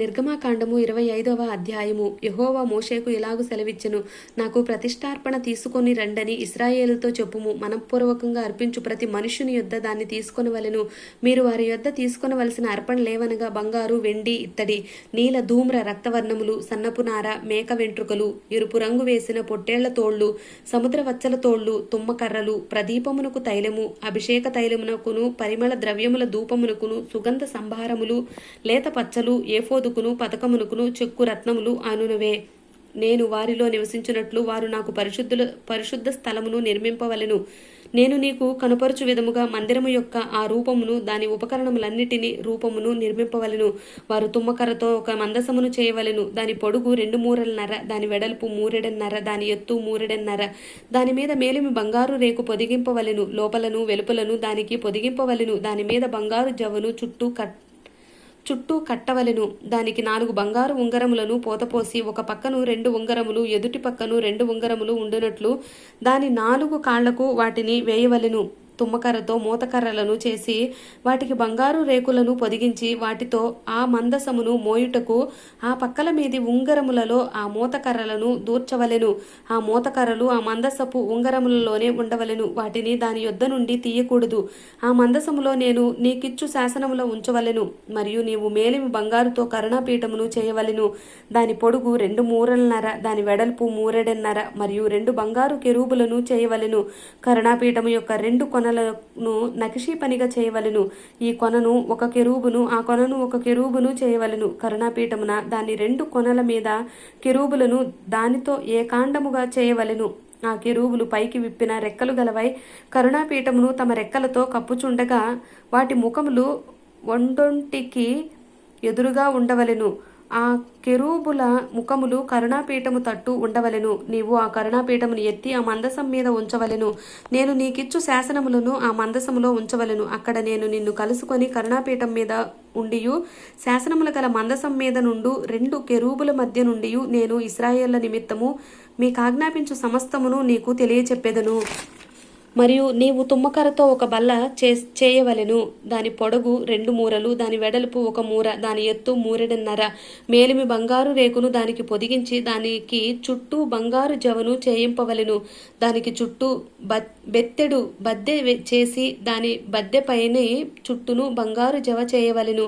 నిర్గమాకాండము ఇరవై ఐదవ అధ్యాయము. యహోవా మోషేకు ఇలాగు సెలవిచ్చెను? నాకు ప్రతిష్టార్పణ తీసుకొని రండని ఇస్రాయేలుతో చెప్పుము. మనపూర్వకంగా అర్పించు ప్రతి మనుషుని యొద్ద దాన్ని తీసుకొనవలెను. మీరు వారి యొద్ద తీసుకొనవలసిన అర్పణ లేవనగా బంగారు వెండి ఇత్తడి నీల ధూమ్ర రక్తవర్ణములు సన్నపునార మేక వెంట్రుకలు ఎరుపు రంగు వేసిన పొట్టేళ్ళ తోళ్ళు సముద్ర వచ్చల తోళ్ళు తుమ్మకర్రలు ప్రదీపమునకు తైలము అభిషేక తైలమునకును పరిమళ ద్రవ్యముల ధూపమునకును సుగంధ సంభారములు లేత పచ్చలు ఏఫోదుకును పతకమునకును చెక్కు రత్నములు అనునవే. నేను వారిలో నివసించినట్లు వారు నాకు పరిశుద్ధుల పరిశుద్ధ స్థలమును నిర్మింపవలెను. నేను నీకు కనుపరచు విధముగా మందిరము యొక్క ఆ రూపమును దాని ఉపకరణములన్నిటినీ రూపమును నిర్మింపవలెను. వారు తుమ్మకర్రతో ఒక మందసమును చేయవలెను. దాని పొడుగు రెండు మూరలన్నర దాని వెడల్పు మూరెడన్నర దాని ఎత్తు మూరెడన్నర దాని మీద మేలిమి బంగారు రేకు పొదిగింపవలెను. లోపలను వెలుపలను దానికి పొదిగింపవలెను. దాని మీద బంగారు జవను చుట్టూ కట్ చుట్టూ కట్టవలెను. దానికి నాలుగు బంగారు ఉంగరములను పోతపోసి ఒక పక్కను రెండు ఉంగరములు ఎదుటి పక్కను రెండు ఉంగరములు ఉండునట్లు దాని నాలుగు కాళ్ళకు వాటిని వేయవలెను. తుమ్మకర్రతో మూతకర్రలను చేసి వాటికి బంగారు రేకులను పొదిగించి వాటితో ఆ మందసమును మోయుటకు ఆ పక్కల మీది ఉంగరములలో ఆ మూతకర్రలను దూర్చవలెను. ఆ మూతకర్రలు ఆ మందసపు ఉంగరములలోనే ఉండవలెను. వాటిని దాని యొద్ద నుండి తీయకూడదు. ఆ మందసములో నేను నీకిచ్చు శాసనములో ఉంచవలెను. మరియు నీవు మేలిమి బంగారుతో కరుణాపీఠమును చేయవలెను. దాని పొడుగు రెండు మూరలన్నర దాని వెడల్పు మూరెడన్నర మరియు రెండు బంగారు కెరూబులను చేయవలెను. కరుణాపీఠము యొక్క రెండు కొనలను నకిషీ పనిగా చేయవలెను. ఈ కొనను ఒక కెరూబును ఆ కొనను ఒక కెరూబును చేయవలెను. కరుణాపీఠమున దాని రెండు కొనల మీద కెరూబులను దానితో ఏకాండముగా చేయవలెను. ఆ కెరూబులు పైకి విప్పిన రెక్కలు గలవై కరుణాపీఠమును తమ రెక్కలతో కప్పుచుండగా వాటి ముఖములు ఒండొంటికి ఎదురుగా ఉండవలెను. ఆ కెరూబుల ముఖములు కరుణాపీఠము తట్టు ఉండవలెను. నీవు ఆ కరుణాపీఠమును ఎత్తి ఆ మందసం మీద ఉంచవలెను. నేను నీకిచ్చు శాసనములను ఆ మందసములో ఉంచవలెను. అక్కడ నేను నిన్ను కలుసుకొని కరుణాపీఠం మీద ఉండియు శాసనముల గల మందసం మీద నుండు రెండు కెరూబుల మధ్య నుండియు నేను ఇస్రాయేళ్ళ నిమిత్తము మీకు ఆజ్ఞాపించు సమస్తమును నీకు తెలియచెప్పెదను. మరియు నీవు తుమ్మకరతో ఒక బల్ల చే చేయవలెను. దాని పొడగు రెండు మూరలు దాని వెడల్పు ఒక మూర దాని ఎత్తు మూరెడన్నర. మేలిమి బంగారు రేకును దానికి పొదిగించి దానికి చుట్టూ బంగారు జవను చేయింపవలెను. దానికి చుట్టూ బ బెత్తెడు బద్దె చేసి దాని బద్దె పైన చుట్టూను బంగారు జవ చేయవలెను.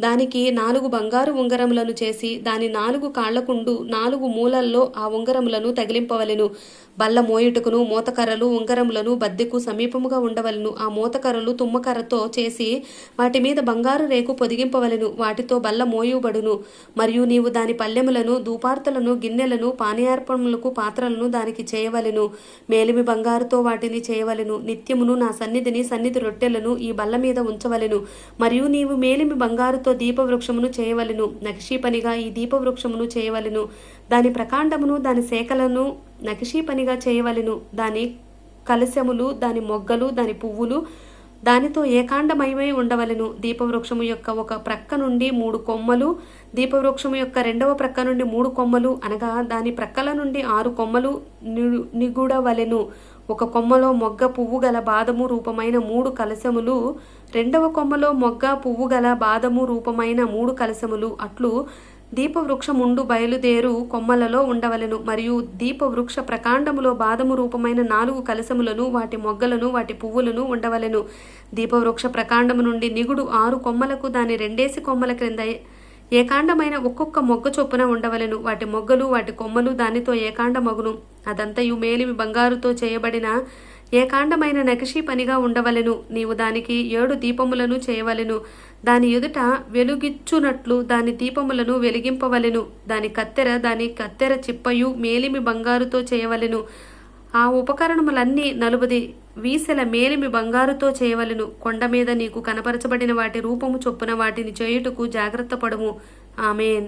దానికి నాలుగు బంగారు ఉంగరములను చేసి దాని నాలుగు కాళ్ళకుండు నాలుగు మూలల్లో ఆ ఉంగరములను తగిలింపవలెను. బల్ల మోయుటకును మూతకర్రలు ఉంగరములను బద్దెకు సమీపముగా ఉండవలెను. ఆ మూతకర్రలు తుమ్మకర్రతో చేసి వాటి మీద బంగారు రేకు పొదిగింపవలెను. వాటితో బల్ల మోయుబడును. మరియు నీవు దాని పల్లెములను దూపార్తలను గిన్నెలను పానీయార్పణములకు పాత్రలను దానికి చేయవలెను. మేలిమి బంగారుతో వాటిని చేయవలెను. నిత్యమును నా సన్నిధిని సన్నిధి రొట్టెలను ఈ బల్ల మీద ఉంచవలెను. మరియు నీవు మేలిమి బంగారు బంగారుతో దీపవృక్షమును చేయవలెను. నక్షీపనిగా ఈ దీపవృక్షమును చేయవలెను. దాని ప్రకాండమును దాని శాఖలను నక్షీపనిగా చేయవలను చేయవలెను. దాని కలశములు దాని మొగ్గలు దాని పువ్వులు దానితో ఏకాండమయమై ఉండవలెను. దీపవృక్షము యొక్క ఒక ప్రక్క నుండి మూడు కొమ్మలు దీపవృక్షము యొక్క రెండవ ప్రక్క నుండి మూడు కొమ్మలు అనగా దాని ప్రక్కల నుండి ఆరు కొమ్మలు ని- నిగుడవలెను. ఒక కొమ్మలో మొగ్గ పువ్వు గల బాదము రూపమైన మూడు కలశములు రెండవ కొమ్మలో మొగ్గ పువ్వు గల బాదము రూపమైన మూడు కలశములు. అట్లు దీపవృక్షముండు బయలుదేరు కొమ్మలలో ఉండవలెను. మరియు దీపవృక్ష ప్రకాండములో బాదము రూపమైన నాలుగు కలశములను వాటి మొగ్గలను వాటి పువ్వులను ఉండవలెను. దీపవృక్ష ప్రకాండము నుండి నిగుడు ఆరు కొమ్మలకు దాని రెండేసి కొమ్మల క్రింద ఏకాండమైన ఒక్కొక్క మొగ్గ చొప్పున ఉండవలెను. వాటి మొగ్గలు వాటి కొమ్మలు దానితో ఏకాండమగును. అదంతయు మేలిమి బంగారుతో చేయబడిన ఏకాండమైన నకిషీ పనిగా ఉండవలెను. నీవు దానికి ఏడు దీపములను చేయవలెను. దాని ఎదుట వెలుగిచ్చునట్లు దాని దీపములను వెలిగింపవలెను. దాని కత్తెర దాని కత్తెర చిప్పయు మేలిమి బంగారుతో చేయవలెను. ఆ ఉపకరణములన్నీ నలుబది వీసెల మేలిమి బంగారుతో చేయవలెను. కొండ మీద నీకు కనపరచబడిన వాటి రూపము చొప్పున వాటిని చేయుటకు జాగ్రత్త పడుము. ఆమెన్.